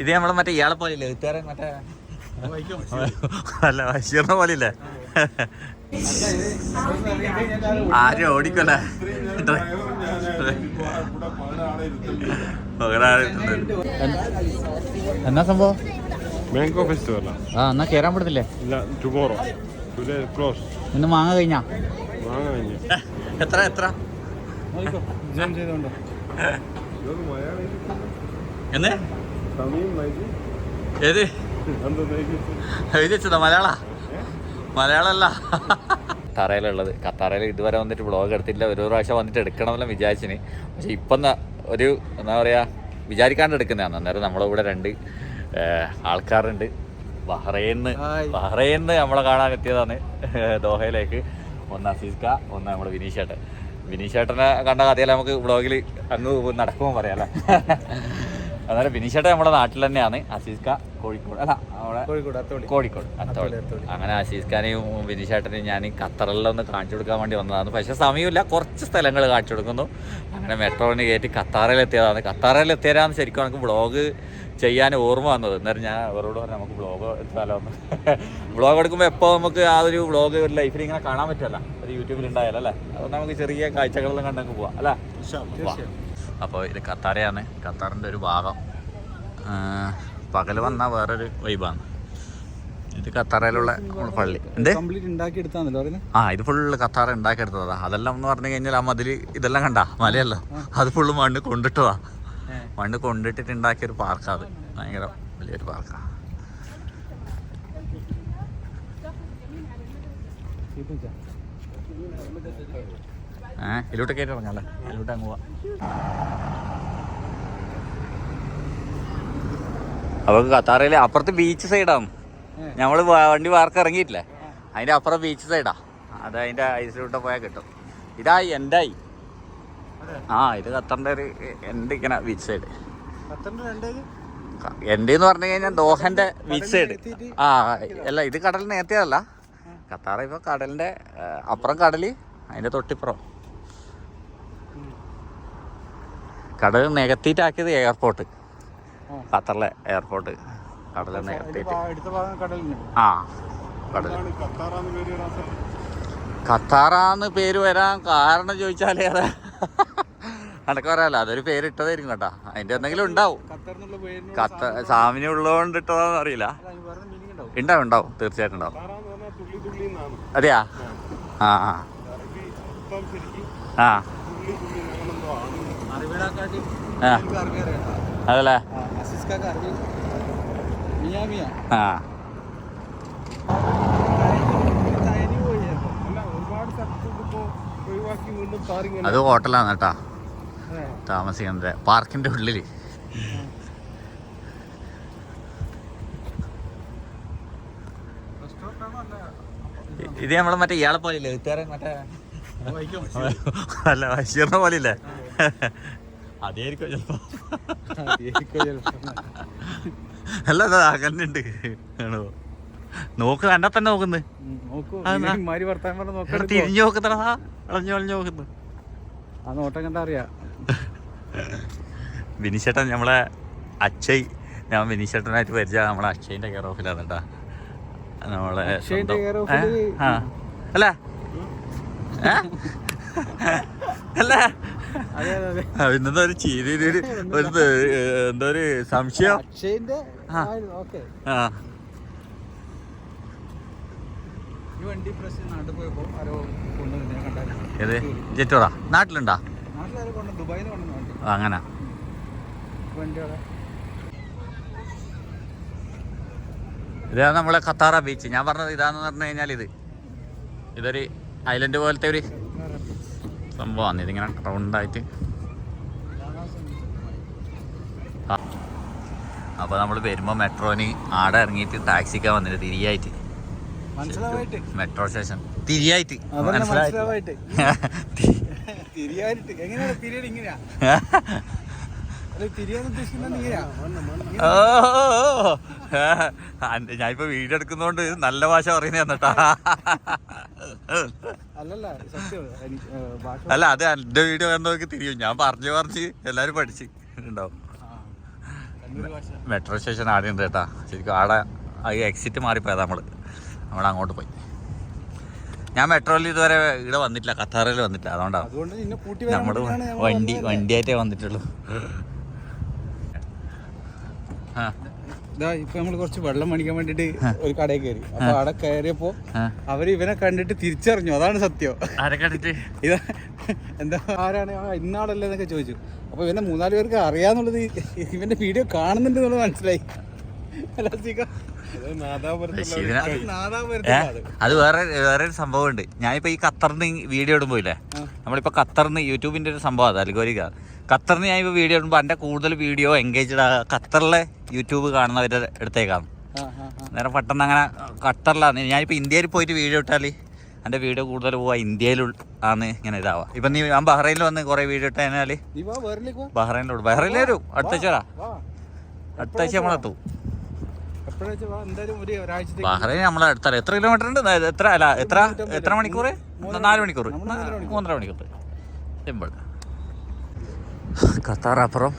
ഇത് നമ്മളെ മറ്റേ ഇയാളെ പോലെ ഇല്ല എഴുത്തുകാരൻ മറ്റേ അല്ല ബഷീറിനെ പോലെ ഇല്ലേ ആരും ഓടിക്കല്ലേ എന്നാ സംഭവം? മാംഗോ ഫെസ്റ്റിവൽ ആ എന്നാ കേറാൻ പറ്റത്തില്ലേ? ഇല്ല ടുമോറോ ടുഡേ ക്ലോസ് ഇന്ന് മാങ്ങ കഴിഞ്ഞാ? മാങ്ങ കഴിഞ്ഞു. എത്ര എത്ര? എന്ന്? ഏത്? എഴുതി വെച്ചതാ മലയാള? മലയാളല്ല ഖത്താറയിലുള്ളത് ഖത്താറയിൽ ഇതുവരെ വന്നിട്ട് ബ്ലോഗ് എടുത്തില്ല ഒരു പ്രാവശ്യം വന്നിട്ട് എടുക്കണമെന്ന് വിചാരിച്ചിന്. പക്ഷെ ഇപ്പം ഒരു എന്താ പറയുക വിചാരിക്കാണ്ട് എടുക്കുന്നതാണ് അന്നേരം നമ്മളെ കൂടെ രണ്ട് ആൾക്കാരുണ്ട്. ബഹ്റൈന്ന് ബഹ്റൈന്ന് നമ്മളെ കാണാൻ എത്തിയതാണ് ദോഹയിലേക്ക്. ഒന്ന് അസീസ്ക ഒന്ന് നമ്മുടെ വിനീഷേട്ടൻ. വിനീഷേട്ടനെ കണ്ട കഥയല്ല നമുക്ക് വ്ളോഗിൽ അങ്ങ് നടക്കുമ്പോൾ പറയാല്ലേ അന്നേരം ബിനീഷേട്ട നമ്മുടെ നാട്ടിൽ തന്നെയാണ്. അസീസ്ക കോഴിക്കോട്. അല്ല അവിടെ കോഴിക്കോട് കോഴിക്കോട് അത്തോളി. അങ്ങനെ അസീസ് ഖാനെയും ബിനിഷേട്ടനെയും ഞാൻ ഖത്തറിലൊന്ന് കാണിച്ചു കൊടുക്കാൻ വേണ്ടി വന്നതാണ്. പക്ഷെ സമയമില്ല കുറച്ച് സ്ഥലങ്ങൾ കാണിച്ചു കൊടുക്കുന്നു. അങ്ങനെ മെട്രോന് കയറ്റി ഖത്താറിലെത്തിയതാണ് ഖത്താറിലെത്തിയതാന്ന് ശരിക്കും നമുക്ക് ബ്ലോഗ് ചെയ്യാൻ ഓർമ്മ വന്നത്. എന്നാലും ഞാൻ അവരോട് പറഞ്ഞു നമുക്ക് ബ്ലോഗ് എടുത്താലോ? ബ്ലോഗ് എടുക്കുമ്പോൾ എപ്പോൾ നമുക്ക് ആ ഒരു ബ്ലോഗ് ഒരു ലൈഫിൽ ഇങ്ങനെ കാണാൻ പറ്റില്ല ഒരു യൂട്യൂബിൽ ഉണ്ടായാലോ അല്ലേ അതുകൊണ്ട് നമുക്ക് ചെറിയ കാഴ്ചകളെല്ലാം കണ്ടങ്ങ് പോവാം. അല്ലേ? അപ്പോൾ ഇത് കത്താരയാണ് ഖത്താറിന്റെ ഒരു ഭാഗം. പകൽ വന്നാൽ വേറൊരു വൈബാണ് ഇത് ഖത്താറയിലുള്ള നമ്മുടെ പള്ളി. എന്ത്? ആ ഇത് ഫുള്ള് ഖത്താറ ഉണ്ടാക്കിയെടുത്തതാ. അതെല്ലാം എന്ന് പറഞ്ഞു കഴിഞ്ഞാൽ ആ മതിൽ ഇതെല്ലാം കണ്ട? മലയല്ലോ? അത് ഫുള്ള് മണ്ണ് കൊണ്ടിട്ടതാ. മണ്ണ് കൊണ്ടിട്ടിട്ട് ഉണ്ടാക്കിയ ഒരു പാർക്കാ അത്. ഭയങ്കര വലിയൊരു പാർക്കാ. ഏഹ് ഇതിലോട്ട് കയറ്റി ഇറങ്ങാല്ലേ ഇതിലോട്ട് അങ്ങ് പോവാ. അപ്പൊ ഖത്താറയിൽ അപ്പുറത്ത് ബീച്ച് സൈഡാണ് ഞമ്മൾ വണ്ടി വാർക്ക് ഇറങ്ങിയിട്ടില്ലേ? അതിന്റെ അപ്പുറം ബീച്ച് സൈഡാ അത് അതിന്റെ ഐസിലൂട്ട് പോയാൽ കിട്ടും. ഇതായി എന്തായി? ആ ഇത് കത്തറിന്റെ ഒരു എന്റെ ഇങ്ങനെ ബീച്ച് സൈഡ് എന്റെ എന്റെ എന്ന് പറഞ്ഞു കഴിഞ്ഞാൽ ദോഹന്റെ ബീച്ച് സൈഡ് ആ അല്ല ഇത് കടൽ നേരത്തെയല്ല. കത്താറ ഇപ്പൊ കടലിന്റെ ആ, അപ്പുറം കടൽ അതിന്റെ തൊട്ടിപ്പുറം. കടൽ നികത്തിയിട്ടാക്കിയത് എയർപോർട്ട് ഖത്തറിലെ എയർപോർട്ട് കടൽ നികത്തിയിട്ട്. ആ കടൽ. ഖത്താറാന്ന് പേര് വരാൻ കാരണം ചോദിച്ചാലേ ഏതാ അനക്ക് പറയാലോ അതൊരു പേരിട്ടതായിരിക്കും കേട്ടാ. അതിന്റെ എന്തെങ്കിലും ഉണ്ടാവും. ഖത്തർ സാമിനി പേരിന് ഖത്ത സാമിന് ഉള്ളതുകൊണ്ട് ഇട്ടതാന്ന് അറിയില്ല. ഉണ്ടാവും ഉണ്ടാവും. തീർച്ചയായിട്ടും ഉണ്ടാവും. അതെയാ? ആ. ആ ആ. അതല്ലേ? ആ അത് ഹോട്ടലാണ് കേട്ടാ. താമസിക്കുന്നത് പാർക്കിന്റെ ഉള്ളിൽ. ഇത് നമ്മളെ മറ്റേ ഇയാളെ പോലെ ഇല്ലേ മറ്റേ അല്ല ബഷീറിനെ പോലെ ഇല്ലേ അതായിരിക്കും ചിലപ്പോ. അല്ല ആണോ? നോക്ക് എന്നെ തന്നെ നോക്കുന്നത് തിരിഞ്ഞു നോക്കുന്നതാ അളഞ്ഞു അളഞ്ഞു നോക്കുന്നു. ആ നോട്ടം കണ്ടാ അറിയാ. വിനിശേട്ടൻ നമ്മളെ അക്ഷയ് ഞാൻ വിനിശേട്ടനായിട്ട് പരിചയ നമ്മളെ അക്ഷയിന്റെ കെയർ ഓഫിലാണ് കേട്ടാ നമ്മളെ. അല്ല. അല്ല. പിന്നെന്താ ഒരു ചീരി ഒരു എന്താ ഒരു സംശയം? അക്ഷയന്റെ ആ. ഏത്? നാട്ടിലുണ്ടാ? അങ്ങനെ. ഇതാണ് നമ്മളെ ഖത്താറ ബീച്ച് ഞാൻ പറഞ്ഞത് ഇതാന്ന് പറഞ്ഞു കഴിഞ്ഞാൽ ഇത്. ഇതൊരു ഐലൻഡ് പോലത്തെ ഒരു സംഭവമാണ് ഇതിങ്ങനെ റൗണ്ടായിട്ട് അപ്പോൾ നമ്മൾ വരുമ്പോൾ മെട്രോന് ആടെ ഇറങ്ങിയിട്ട് ടാക്സിക്കാൻ വന്നിട്ട് തിരിയായിട്ട്. Metro station. തിരിയായിട്ട്. മനസ്സിലായിട്ട് തിരിയായിട്ട്. എങ്ങനെയാണ്? തിരിയൽ ഇങ്ങനെയാ അല്ല തിരിയാൻ ഉദ്ദേശിക്കുന്നത് ഇങ്ങനെയാ ഓ, ഞാൻ ഇപ്പൊ വീട് ഞാനിപ്പോ വീഡിയോ എടുക്കുന്നോണ്ട് നല്ല ഭാഷ പറയുന്നേ ഭാഷ അല്ല അത് എന്റെ വീഡിയോ കണ്ടവർക്ക് തിരിയും. ഞാൻ പറഞ്ഞു പറഞ്ഞ് എല്ലാരും പഠിച്ച്. ഉണ്ടാവും മെട്രോ സ്റ്റേഷൻ ആടെ ഉണ്ട് കേട്ടാ. ശരിക്കും ആടെ ആ എക്സിറ്റ് മാറിപ്പോയതാ നമ്മൾ. നമ്മൾ അങ്ങോട്ട് പോയി. ഞാൻ മെട്രോയിൽ ഇതുവരെ ഇവിടെ വന്നിട്ടില്ല. ഖത്താറിൽ വന്നിട്ടില്ല. അതുകൊണ്ടാണ് കൂട്ടി നമ്മൾ വണ്ടി വണ്ടിയായിട്ടേ വന്നിട്ടുള്ളൂ. ഇപ്പൊ നമ്മൾ കുറച്ച് വെള്ളം മേടിക്കാൻ വേണ്ടിട്ട് ഒരു കടയിൽ കയറി. അപ്പൊ അവിടെ കയറിയപ്പോ അവർ ഇവനെ കണ്ടിട്ട് തിരിച്ചറിഞ്ഞു. അതാണ് സത്യം. ആരെ കണ്ടിട്ട്? ഇതാ എന്താ ആരാണ്? ഇന്നാളല്ലേ എന്നൊക്കെ ചോദിച്ചു. അപ്പൊ ഇവനെ മൂന്നാൽ പേർക്ക് അറിയാന്നുള്ളത് ഇവന്റെ വീഡിയോ കാണുന്നുണ്ട് എന്നുള്ളത് മനസ്സിലായി. അത് വേറെ വേറെ ഒരു സംഭവം ഉണ്ട് ഞാനിപ്പോ ഈ ഖത്തറിന് വീഡിയോ ഇടുമ്പോ ഇല്ലേ. നമ്മളിപ്പോ ഖത്തറിന് യൂട്യൂബിന്റെ ഒരു സംഭവം അത് അൽഗോരിക. ഖത്തറിന് ഞാൻ ഇപ്പൊ വീഡിയോ ഇടുമ്പോ എന്റെ കൂടുതൽ വീഡിയോ എൻഗേജ്ഡ് ഖത്തറിലെ യൂട്യൂബ് കാണുന്നവരുടെ അടുത്തേക്കാണ്. നേരെ പെട്ടെന്ന് അങ്ങനെ ഖത്തറിലാണ്. ഞാനിപ്പോൾ ഇന്ത്യയിൽ പോയിട്ട് വീഡിയോ ഇട്ടാൽ എന്റെ വീഡിയോ കൂടുതൽ പോവാ ഇന്ത്യയിൽ ആണ് ഇങ്ങനെ ഇതാവുക ഇപ്പം നീ ഞാൻ ബഹ്റൈനിൽ വന്ന് കുറേ വീഡിയോ ഇട്ട് കഴിഞ്ഞാൽ ബഹ്റൈനിലോട്ട് ബഹ്റൈനിൽ വരും. അടുത്ത ആഴ്ച വരാം. വാ. അടുത്ത ആഴ്ച നമ്മളെത്തും. ബഹ്റൈൻ നമ്മളെ അടുത്തല്ല എത്ര കിലോമീറ്റർ ഉണ്ട്? എത്ര അല്ല എത്ര എത്ര മണിക്കൂർ നാല് മണിക്കൂർ. മൂന്നര മണിക്കൂർ സിമ്പിൾ ഖത്താർ അപ്പുറം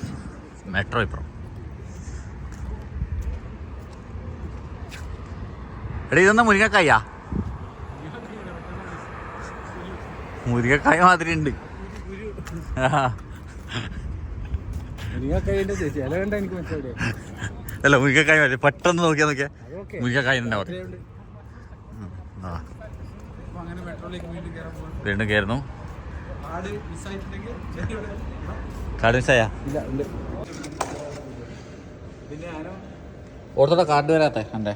മെട്രോ ഇപ്പുറം എടാ ഇതൊന്നും മുരിങ്ങക്കായ? മുരിങ്ങക്കായ മാതിരി ഉണ്ട്. അല്ല മുരിങ്ങക്കായ മതി പെട്ടെന്ന് നോക്കിയാ നോക്കിയാ മുരിങ്ങക്കായ മെട്രോയിലേക്ക് വീണ്ടും കയറുന്നു കാർഡ് മിസ്സായാ? ഓർത്തോടെ കാർഡ് വരാത്തെ എന്റെ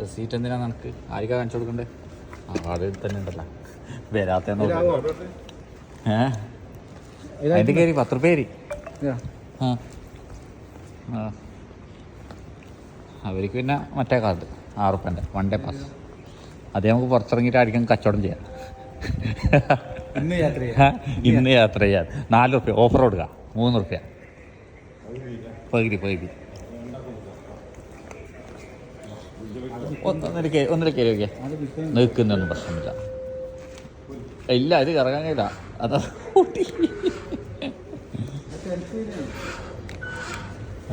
റെസീറ്റ് എന്തിനാ നിനക്ക്? ആരിക്കാ കാണിച്ചു കൊടുക്കണ്ടേ? ആ കാർഡ് തന്നെ ഉണ്ടല്ലോ. വരാത്ത ഏ? അതിന്റെ കയറി പത്ത് റുപ്യ ആ. അവർക്ക് പിന്നെ മറ്റേ കാർഡ് ആറുപ്പന്റെ വൺ ഡേ പാസ്. അത് നമുക്ക് പുറത്തിറങ്ങിയിട്ട് ആയിരിക്കും കച്ചവടം ചെയ്യാം. ഇന്ന് യാത്ര ചെയ്യാം. ഇന്ന് യാത്ര ചെയ്യാം. നാല് റുപ്യ ഓഫർ കൊടുക്കുക മൂന്ന് റുപ്യ. പകുതി പകുതി. ഒന്നര കേ ഒന്നര നോക്കിയേ നിൽക്കുന്നൊന്നും പ്രശ്നമില്ല. ഇല്ല ഇത് കറങ്ങാൻ കഴിയില്ല അതാ കൂട്ടി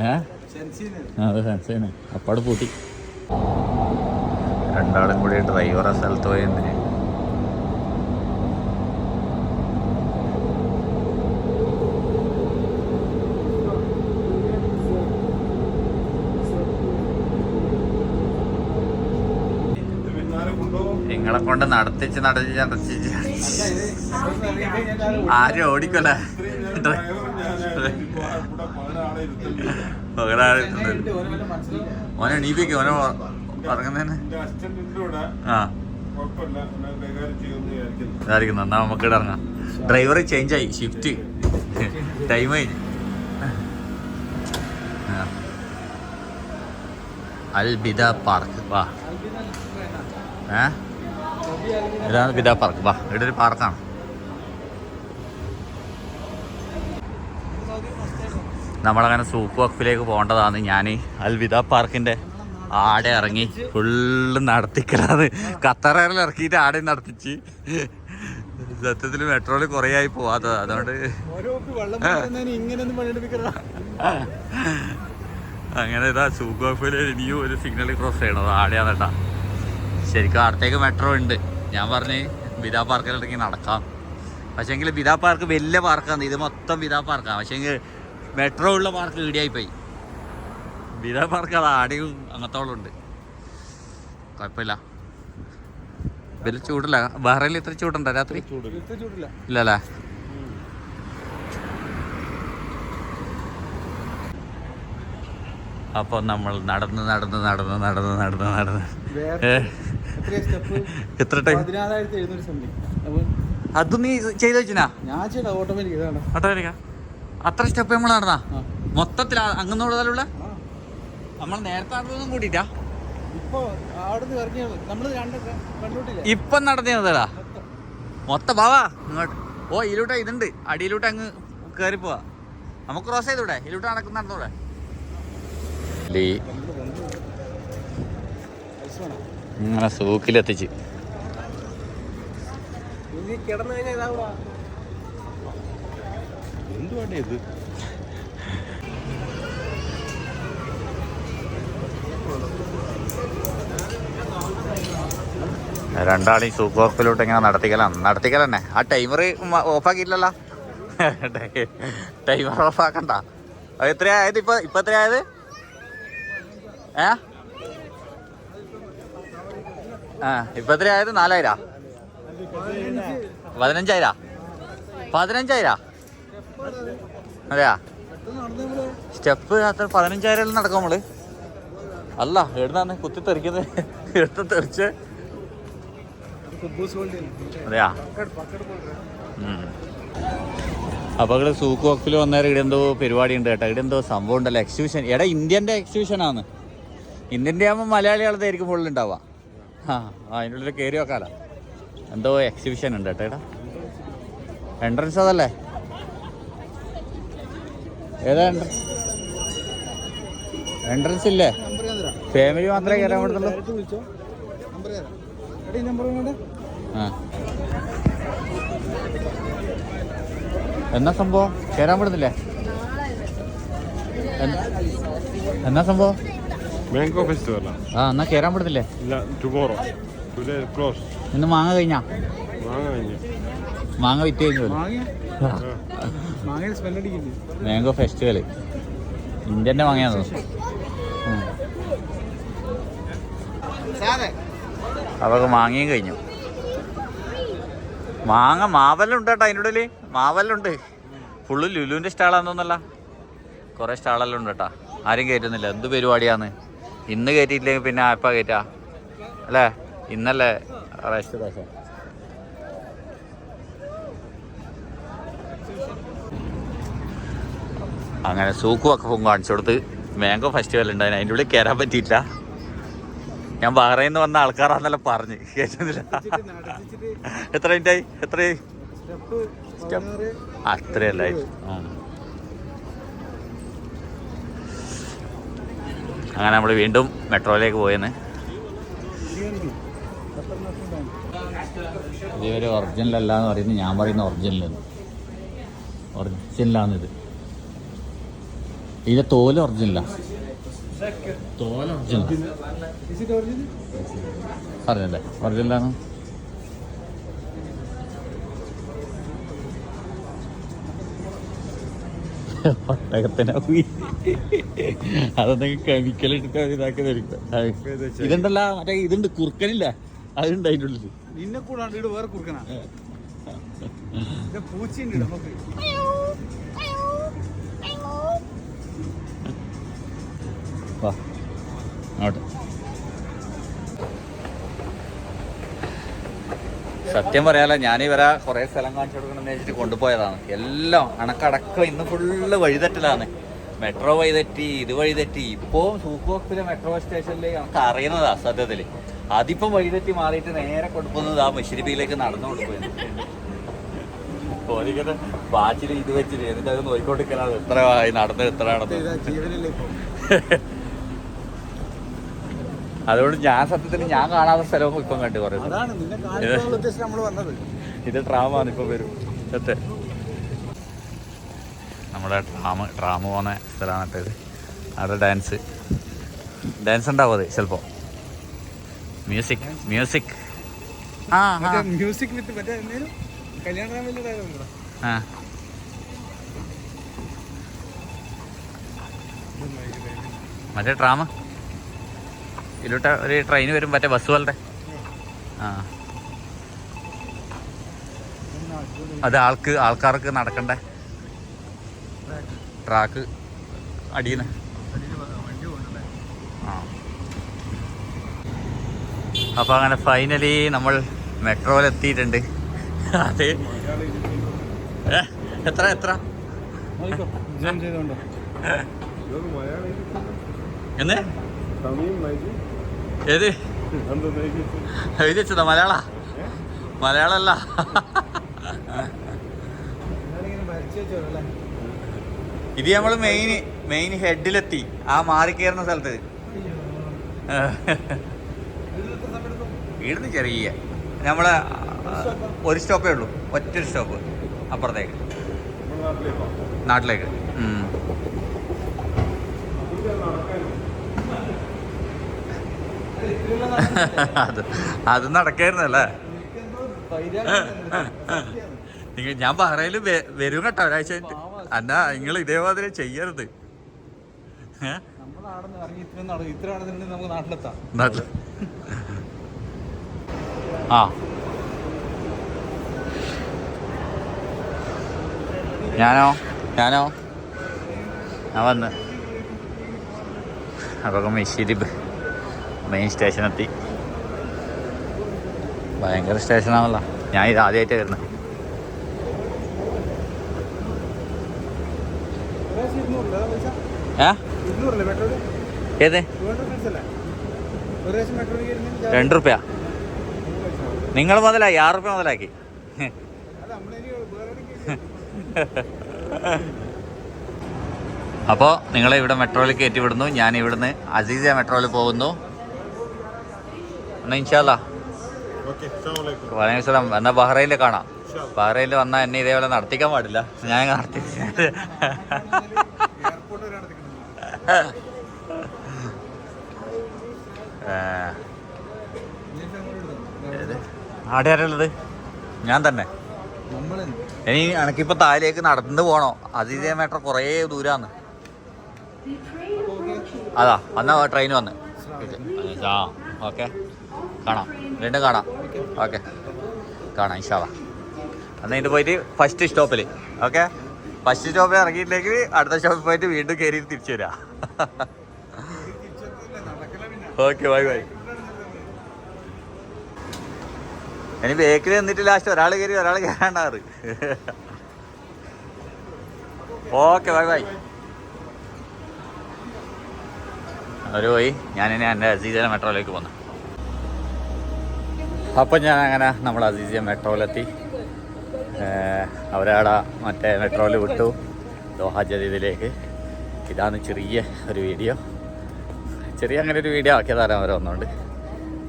ഏ? അത് സെൻസേന്. അപ്പാട് പൂട്ടി. രണ്ടാളും കൂടി ഡ്രൈവറെ സ്ഥലത്ത് പോയി എന്തിന് നിങ്ങളെ കൊണ്ട് നടത്തിച്ച് നടത്തിച്ച് നടത്തിച്ച് ആരും ഓടിക്കല്ലേ ഒരാളെ ഓനെ എണീപ്പിക്കും ഓനെ പറഞ്ഞതിന് ആ. എന്നാ നമുക്ക് ഇറങ്ങാം. ഡ്രൈവർ ചേഞ്ച് ആയി. ഷിഫ്റ്റ് ടൈം കഴിഞ്ഞു അൽബിദ പാർക്ക്. വാ. ഏ? ഇതാണ് ബിദ പാർക്ക്. വാ. ഇവിടെ ഒരു പാർക്കാണ്. നമ്മളങ്ങനെ സൂപ്പ് വക്കിലേക്ക് പോകേണ്ടതാണ് ഞാൻ അൽവിദ പാർക്കിന്റെ ആടെ ഇറങ്ങി ഫുള്ള് നടത്തിക്കലാണ്. ഖത്തറയിൽ ഇറക്കിയിട്ട് ആടെ നടത്തിച്ച്. സത്യത്തിൽ മെട്രോയിൽ കുറേ ആയി പോവാത്തത് അതുകൊണ്ട്. അങ്ങനെ ഇതാ സൂക്ക് വഖഫിൽ ഇനിയും ഒരു സിഗ്നൽ ക്രോസ് ചെയ്യണം. അത് ആടെയാണ് കേട്ടാ. ശരിക്കും അടുത്തേക്ക് മെട്രോ ഉണ്ട്. ഞാൻ പറഞ്ഞ് ബിദാ പാർക്കിൽ ഇറങ്ങി നടക്കാം. പക്ഷേങ്കിൽ ബിദാ പാർക്ക് വലിയ പാർക്കാണ് ഇത് മൊത്തം ബിദാ പാർക്കാണ് പക്ഷേങ്കിൽ മെട്രോ ഉള്ള പാർക്ക് ഈടിയായി പോയി ബിദാ പാർക്ക് അത് ആടെയും അങ്ങത്തോളം ഉണ്ട്. കുഴപ്പമില്ല. വലിയ ചൂടില്ല. വേറെ ഇത്ര ചൂടുണ്ടോ രാത്രി? ഇല്ലല്ലേ? അപ്പൊ നമ്മൾ നടന്ന് നടന്ന് നടന്ന് നടന്ന് നടന്ന് നടന്ന്. എത്ര ടൈം? അത് നീ ചെയ്ത് വെച്ചിനാ? ഓട്ടോമാറ്റിക്ക? അത്ര സ്റ്റെപ്പ് നമ്മൾ നടന്നാ? മൊത്തത്തിൽ അങ്ങനെ ആ. നമ്മൾ നേരത്തെ നടന്നതും കൂടിയിട്ടാ ഇപ്പൊ നടന്നതാ മൊത്തം. ബാവാ ഇങ്ങോട്ട്. ഓ ഇതിലൂട്ട ഇതുണ്ട്. അടിയിലൂട്ട് അങ്ങ് കയറി പോവാ. നമുക്ക് ക്രോസ് ചെയ്തൂടെ? ഇതിലൂട്ട് നടക്കുന്ന നടന്നൂടെ? ഇങ്ങനെ സൂക്കിലെത്തിച്ച്. എന്തുവാണ്ടേ ഇത്? രണ്ടാളീ സൂക്കോക്കിലോട്ട് ഇങ്ങനെ നടത്തിക്കലാണ് നടത്തിക്കൽ തന്നെ. ആ ടൈമർ ഓഫാക്കിയില്ലല്ലോ. ടൈമർ ഓഫാക്കണ്ട. എത്രയായത് ഇപ്പൊ? ഇപ്പൊ എത്രയായത് ഏ? ഇപ്പൊ എത്രയായത് നാലായിരാ. പതിനഞ്ചായിരാ? പതിനഞ്ചായിരാ? അതെയാ? സ്റ്റെപ്പ് അത്ര പതിനഞ്ചായിരം നടക്കും നമ്മൾ? അല്ല എവിടുന്നാണ് കുത്തി തെറിക്കുന്നത്? എടുത്ത് തെറിച്ച്? അതെയാ? ഉം. അപ്പൊ ഇവിടെ സൂക്ക് വക്കിൽ വന്നേരം ഇവിടെ എന്തോ പരിപാടി ഉണ്ട് കേട്ടോ. ഇവിടെ എന്തോ സംഭവം ഉണ്ടല്ലോ. എക്സിബിഷൻ എടാ ഇന്ത്യന്റെ എക്സിബിഷൻ ആണ്. ഇന്ത്യന്റെ ആകുമ്പോൾ മലയാളികളതായിരിക്കും ഫുള്ള് ഉണ്ടാവുക. ആ ആ, അതിന്റെ ഉള്ളിൽ കയറി വെക്കാലോ എന്തോ എക്സിബിഷൻ ഉണ്ട് കേട്ടോ എടാ. എൻട്രൻസ് അതല്ലേ? ഏതാ എൻട്രൻസ് എൻട്രൻസ് ഇല്ലേ? ഫാമിലി മാത്രമേ കയറാൻ പറ്റത്തുള്ളൂ ആ എന്നാ സംഭവം? കയറാൻ പെടുന്നില്ലേ? എന്ത്- എന്നാ സംഭവം? മാംഗോ ഫെസ്റ്റിവൽ ആ എന്നാ കയറാൻ പറ്റത്തില്ലേ ഇല്ല ടുമോറോ ടുഡേ ക്ലോസ് ഇന്ന് മാങ്ങ കഴിഞ്ഞാ? മാങ്ങ കഴിഞ്ഞു. മാങ്ങ വിറ്റ് കഴിഞ്ഞു മാംഗോ ഫെസ്റ്റിവൽ ഇന്ത്യന്റെ മാങ്ങയാന്ന് തോന്നുന്നു അവർക്ക് മാങ്ങയും കഴിഞ്ഞു. മാങ്ങ ഉണ്ട് കേട്ടോ അതിന്റെ ഉള്ളിൽ മാവെല്ലാം ഫുള്ള് ലുലുവിന്റെ സ്റ്റാളാന്ന് തോന്നല്ല കുറേ സ്റ്റാളെല്ലാം ഉണ്ട് കേട്ടോ ആരും കയറ്റുന്നില്ല എന്ത് പരിപാടിയാന്ന്. ഇന്ന് കയറ്റിയില്ലെങ്കിൽ പിന്നെ എപ്പാ കയറ്റാ അല്ലേ? ഇന്നല്ലേ? റെസ്റ്റ് അങ്ങനെ സൂക്കുമൊക്കെ പോകും കാണിച്ചു കൊടുത്ത്. മാംഗോ ഫെസ്റ്റിവൽ ഉണ്ടായിരുന്നു അതിന്റെ ഉള്ളിൽ കയറാൻ പറ്റിയില്ല ഞാൻ ബഹ്റൈന്ന് വന്ന ആൾക്കാരാന്നല്ലോ പറഞ്ഞ്. കേട്ടില്ല എത്ര മിനിറ്റായി? എത്ര? അത്രയല്ല അങ്ങനെ നമ്മൾ വീണ്ടും മെട്രോയിലേക്ക് പോയെന്ന്. ഇതൊരു ഒറിജിനൽ അല്ല എന്ന് പറയുന്നത് ഞാൻ പറയുന്ന ഒറിജിനൽ ഒറിജിനലാണിത്. ഇതിന്റെ തോൽ ഒറിജിനലാ. തോൽ ഒറിജിനൽ അറിഞ്ഞല്ലേ ഒറിജിനലാണ് ഒട്ടകത്തിനെ കെമിക്കൽ ഇട്ടിട്ട് ഇതാക്കി തരും ഇതുണ്ടല്ല മറ്റേ ഇതുണ്ട് കുറുക്കനില്ല? അതുണ്ട് അതിന്റെ ഉള്ളിൽ നിന്നെ കൂടാണ്ട് വേറെ കുറുക്കനാ. പൂച്ചയുണ്ട് നമുക്ക് അങ്ങോട്ട്. സത്യം പറയാലോ ഞാൻ ഇവരെ കുറേ സ്ഥലം കാണിച്ചു കൊടുക്കണമെന്ന് വെച്ചിട്ട് കൊണ്ടുപോയതാണ്. എല്ലാം അണക്കടക്കം ഇന്ന് ഫുള്ള് വഴിതെറ്റലാണ്. മെട്രോ വഴിതെറ്റി ഇത് വഴിതെറ്റി. ഇപ്പോ സൂക്കോക്സിലെ മെട്രോ സ്റ്റേഷനിൽ നമുക്ക് അറിയുന്നതാ സത്യത്തിൽ അതിപ്പം വഴിതെറ്റി മാറിയിട്ട് നേരെ കൊടുക്കുന്നത് ആ മുഷിരിപ്പിയിലേക്ക് നടന്നു കൊണ്ടുപോയത്. വാച്ചിൽ ഇത് വെച്ചിട്ട് എന്നിട്ട് അത് നോക്കിക്കൊണ്ടിരിക്കലാണ്. എത്ര നടന്നത് ഇത്ര എത്ര നടന്നു ഇപ്പൊ. അതുകൊണ്ട് ഞാൻ സത്യത്തിൽ ഞാൻ കാണാത്ത സ്ഥലവും ഇപ്പം കണ്ടു കുറേ അതാണ് ഡ്രാമ ആണ് ഇത് ഇപ്പൊ വരും. സത്യ. നമ്മുടെ ഡ്രാമ ഡ്രാമ പോകുന്ന സ്ഥലമാണ് ഇത്. അവിടെ ഡാൻസ് ഡാൻസ് ഉണ്ടാവും അത് ചിലപ്പോൾ മ്യൂസിക് മ്യൂസിക് ആ മറ്റേ മ്യൂസിക് വിത്ത് മറ്റേ എന്തേലും കല്യാണ ആ. മറ്റേ ഡ്രാമ ഇതിലോട്ട് ഒരു ട്രെയിൻ വരും മറ്റേ ബസ് പോലത്തെ. ആ. അത് ആൾക്ക് ആൾക്കാർക്ക് നടക്കണ്ട? ട്രാക്ക് അടിയുന്ന. ആ. അപ്പോൾ അങ്ങനെ ഫൈനലി നമ്മൾ മെട്രോയിൽ എത്തിയിട്ടുണ്ട്. അത് എത്ര എത്ര? എന്ന്? ഏത്? എഴുതിച്ചതാ മലയാള? മലയാളല്ല ഇത് നമ്മൾ മെയിൻ മെയിൻ ഹെഡിലെത്തി ആ മാറി കയറുന്ന സ്ഥലത്ത്. ഇവിടുന്ന് ചെറിയ. നമ്മളെ ഒരു സ്റ്റോപ്പേ ഉള്ളൂ. ഒറ്റ സ്റ്റോപ്പ് അപ്പുറത്തേക്ക്. നാട്ടിലേക്കോ നാട്ടിലേക്ക് ഉം. അത് അത് നടക്കായിരുന്നല്ലേ നിങ്ങൾ ഞാൻ പറയലും വരും കേട്ടോ ഒരാഴ്ച അന്നാ നിങ്ങൾ ഇതേമാതിരി ചെയ്യരുത്. ആ. ഞാനോ? ഞാനോ? ഞാൻ വന്ന്. അപ്പൊ മെഷീരി മെയിൻ സ്റ്റേഷനെത്തി ഭയങ്കര സ്റ്റേഷനാണല്ലോ ഞാൻ ഇത് ആദ്യമായിട്ട് വരുന്നത് ഏത്? രണ്ട് റുപ്യ. നിങ്ങൾ മുതലായി ആറ് റുപ്യ മുതലാക്കി. അപ്പോൾ നിങ്ങളെ ഇവിടെ മെട്രോയിൽ കയറ്റി വിടുന്നു. ഞാൻ ഇവിടുന്ന് അസീസ മെട്രോയിൽ പോകുന്നു. എന്നാ ഇൻഷാല്ല വലൈക്കും എന്നാൽ ബഹ്റൈനിൽ കാണാം. ബഹ്റൈനിൽ വന്നാൽ എന്നെ ഇതേപോലെ നടത്തിക്കാൻ പാടില്ല. ഞാൻ നടത്തി ആടെ ആരുള്ളത് ഞാൻ തന്നെ. ഇനി എനിക്കിപ്പോ താഴേക്ക് നടന്നു പോകണോ ഇതേ മെട്രോ കുറേ ദൂരാന്ന്. അതാ വന്ന ട്രെയിൻ വന്ന്. ആ ഓക്കെ. കാണാം. വീണ്ടും കാണാം. ഓക്കെ. കാണാം ഇഷാവ അന്ന് ഇത് പോയിട്ട് ഫസ്റ്റ് സ്റ്റോപ്പിൽ ഓക്കെ? ഫസ്റ്റ് സ്റ്റോപ്പിൽ ഇറങ്ങിയില്ലെങ്കിൽ അടുത്ത സ്റ്റോപ്പിൽ പോയിട്ട് വീണ്ടും കയറി തിരിച്ചു വരാം. Okay bye bye. ഇനി ബേക്കിൽ നിന്നിട്ട് ലാസ്റ്റ് ഒരാൾ കയറി ഒരാൾ കയറാണ്ടാറ് ഓക്കെ ബൈ ബൈ. അവർ പോയി. ഞാനിനി എന്റെ അസീസിയ മെട്രോയിലേക്ക് പോന്നു. അപ്പം ഞാൻ അങ്ങനെ നമ്മൾ അസീസിയ മെട്രോയിലെത്തി. അവരവിടെ മറ്റേ മെട്രോയിൽ വിട്ടു. ദോഹ ജദീദിലേക്ക്. ഇതാണ് ചെറിയ ഒരു വീഡിയോ. ചെറിയ അങ്ങനെ ഒരു വീഡിയോ ആക്കിയ തരാൻ അവർ വന്നുകൊണ്ട്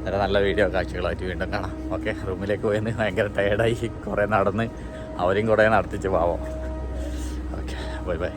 നല്ല നല്ല വീഡിയോ കാഴ്ചകളായിട്ട് വീണ്ടും കാണാം. ഓക്കെ റൂമിലേക്ക് പോയെന്ന് ഭയങ്കര ടയേർഡായി കുറേ നടന്ന് അവരും കുറേ നടത്തിച്ച് പാവം. Okay bye bye.